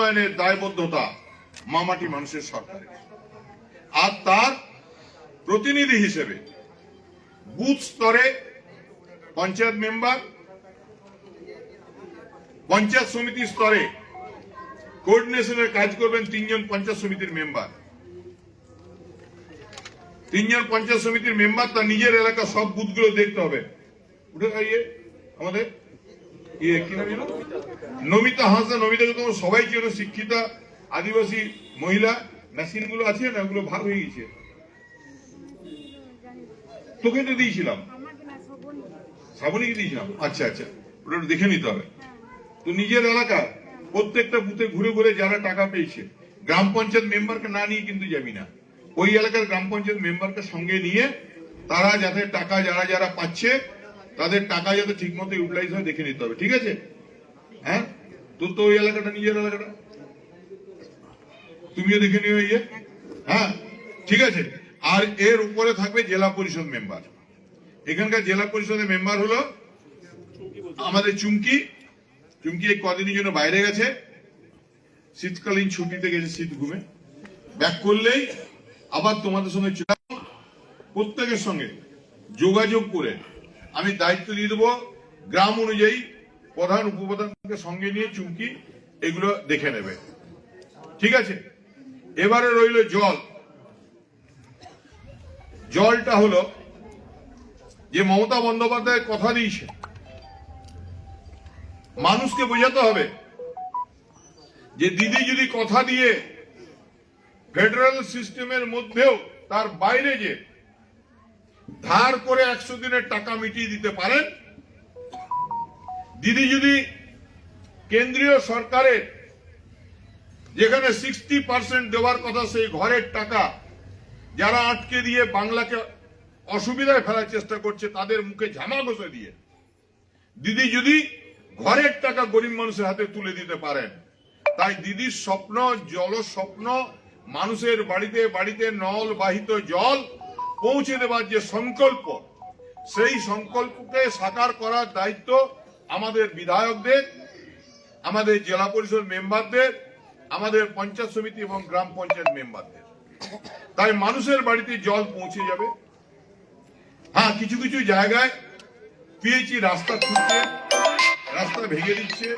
উন্নয়নের দায়বদ্ধতা মামাটি মানুষের সরকারের। আর তার প্রতিনিধি হিসেবে বুথ স্তরে পঞ্চায়েত মেম্বার, পঞ্চায়েত সমিতি স্তরে কোঅর্ডিনেশনের কাজ করবেন তিনজন পঞ্চায়েত সমিতির মেম্বার। তিনজন পঞ্চায়েত সমিতির মেম্বার, তার নিজের এলাকা সব বুথগুলো দেখতে হবে। উঠে ইয়ে আমাদের ইয়ে কি? নমিতা হাসদা নমিতাকে তোমার সবাই চেন শিক্ষিতা আদিবাসী মহিলা মেশিনগুলো আছে না ওগুলো ভাগ হয়ে গেছে। তোকে তো দিয়েছিলাম। শ্রাবণীকে দিয়েছিলাম। আচ্ছা আচ্ছা। ওটা দেখে নিতে হবে। তো নিজের এলাকা প্রত্যেকটা বুথে ঘুরে ঘুরে যারা টাকা পেয়েছে গ্রাম পঞ্চায়েত মেম্বারকে না নিয়ে কিন্তু যাবি না। ওই এলাকার গ্রাম পঞ্চায়েত মেম্বারকে সঙ্গে নিয়ে তারা যাতে টাকা যারা যারা পাচ্ছে তাদের টাকা যাতে ঠিক মতো ইউটিলাইজ হয় দেখে নিতে হবে। ঠিক আছে? হ্যাঁ? তোর তো ওই এলাকাটা, নিজের এলাকাটা। তুমিও দেখে নিও ইয়ে হ্যাঁ ঠিক আছে। আর এর উপরে থাকবে জেলা পরিষদ মেম্বার। এখানকার জেলা পরিষদের মেম্বার হলো আমাদের চুমকি। চুমকি এই কদিনের জন্য বাইরে গেছে। শীতকালীন ছুটিতে গেছে শীত ঘুমে। ব্যাক করলেই আবার তোমাদের সঙ্গে প্রত্যেকের সঙ্গে যোগাযোগ করে আমি দায়িত্ব দিয়ে দেবো। গ্রাম অনুযায়ী প্রধান উপপ্রধানকে সঙ্গে নিয়ে চুমকি এগুলো দেখে নেবে। ঠিক আছে? এবারে রইল জল। জলটা হলো যে মমতা বন্দ্যোপাধ্যায় কথা দিয়েছে, মানুষকে বোঝাতে হবে যে দিদি যদি কথা দিয়ে ফেডারেল সিস্টেমের মধ্যেও তার বাইরে যে ধার করে একশো দিনের টাকা মিটিয়ে দিতে পারেন দিদি যদি কেন্দ্রীয় সরকারের যেখানে সিক্সটি পার্সেন্ট দেওয়ার কথা, সেই ঘরের টাকা যারা আটকে দিয়ে বাংলাকে অসুবিধায় ফেলার চেষ্টা করছে, তাদের মুখে ঝামা ঘষে দিয়ে দিদি যদি ঘরের টাকা গরিব মানুষের হাতে তুলে দিতে পারেন, তাই দিদির স্বপ্ন, জল স্বপ্ন, মানুষের বাড়িতে বাড়িতে নল বাহিত জল পৌঁছে দেওয়ার যে সংকল্প, সেই সংকল্পকে সাকার করার দায়িত্ব আমাদের বিধায়কদের, আমাদের জেলা পরিষদ মেম্বারদের, আমাদের পঞ্চায়েত সমিতি এবং গ্রাম পঞ্চায়েত মেম্বারদের। তাই মানুষের বাড়িতে জল পৌঁছে যাবে। হ্যাঁ কিছু কিছু জায়গায় পিএইচি রাস্তা খুঁজছে, রাস্তা ভেঙে দিচ্ছে।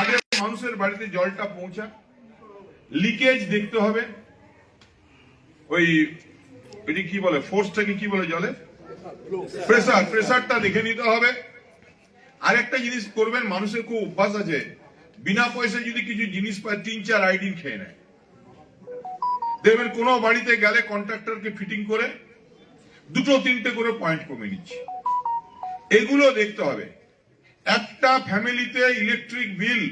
আগে মানুষের বাড়িতে জলটা পৌঁছা লিকেজ দেখতে হবে। ওই ওইটি কি বলে, ফোর্সটাকে কি বলে জলে? প্রেসার, প্রেসারটা দেখে নিতে হবে। আরেকটা জিনিস করবেন মানুষের খুব অভ্যাস আছে। বিনা পয়সায় যদি কিছু জিনিস পায় তিন চার আইডিন খেয়ে নেয়। দেখবেন কোনো বাড়িতে গেলে কন্ট্রাক্টরকে ফিটিং করে দুটো তিনটে করে পয়েন্ট কমে নিচ্ছে। এগুলো দেখতে হবে। একটা ফ্যামিলিতে ইলেকট্রিক বিল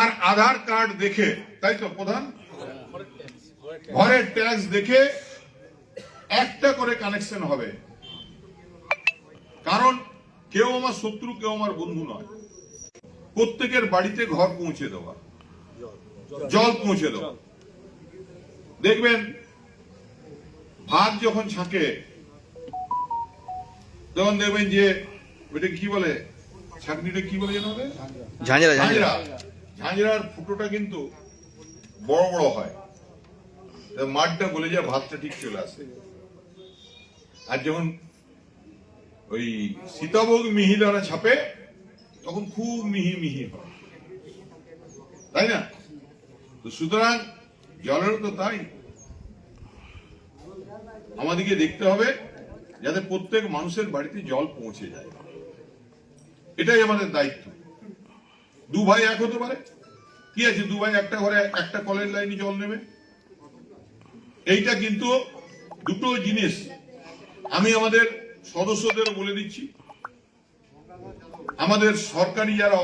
আর আধার কার্ড দেখে তাই তো প্রধান? ঘরের ট্যাক্স দেখে একটা করে কানেকশন হবে। কারণ কেউ আমার শত্রু কেউ আমার বন্ধু নয়। প্রত্যেকের বাড়িতে ঘর পৌঁছে দেওয়া জল পৌঁছে দেওয়া। দেখবেন ভাত যখন ছাঁকে তখন দেখবেন যে ওইটা কি বলে? ছাঁকনিটা কি বলে যেন ঝাঁঝরা ঝাঁঝরা। ঝাঁঝরা। ঝাঁঝরার ফুটোটা কিন্তু বড় বড় হয়। মাঠটা গলে যায় ভাতটা ঠিক চলে আসে। আর যখন ওই সীতাভোগ মিহিদানা ছাপে, তখন খুব মিহি মিহি হয়। তাই না? তো সুতরাং জলেরও তো তাই। আমাদেরকে দেখতে হবে যাতে প্রত্যেক মানুষের বাড়িতে জল পৌঁছে যায়। এটাই আমাদের দায়িত্ব। দু ভাই এক হতে পারে। কি আছে? দু ভাই একটা ঘরে একটা কলের লাইনে জল নেবে। এইটা কিন্তু দুটো জিনিস। আমি আমাদের সদস্যদের বলে দিচ্ছি আমাদের সরকারি যারা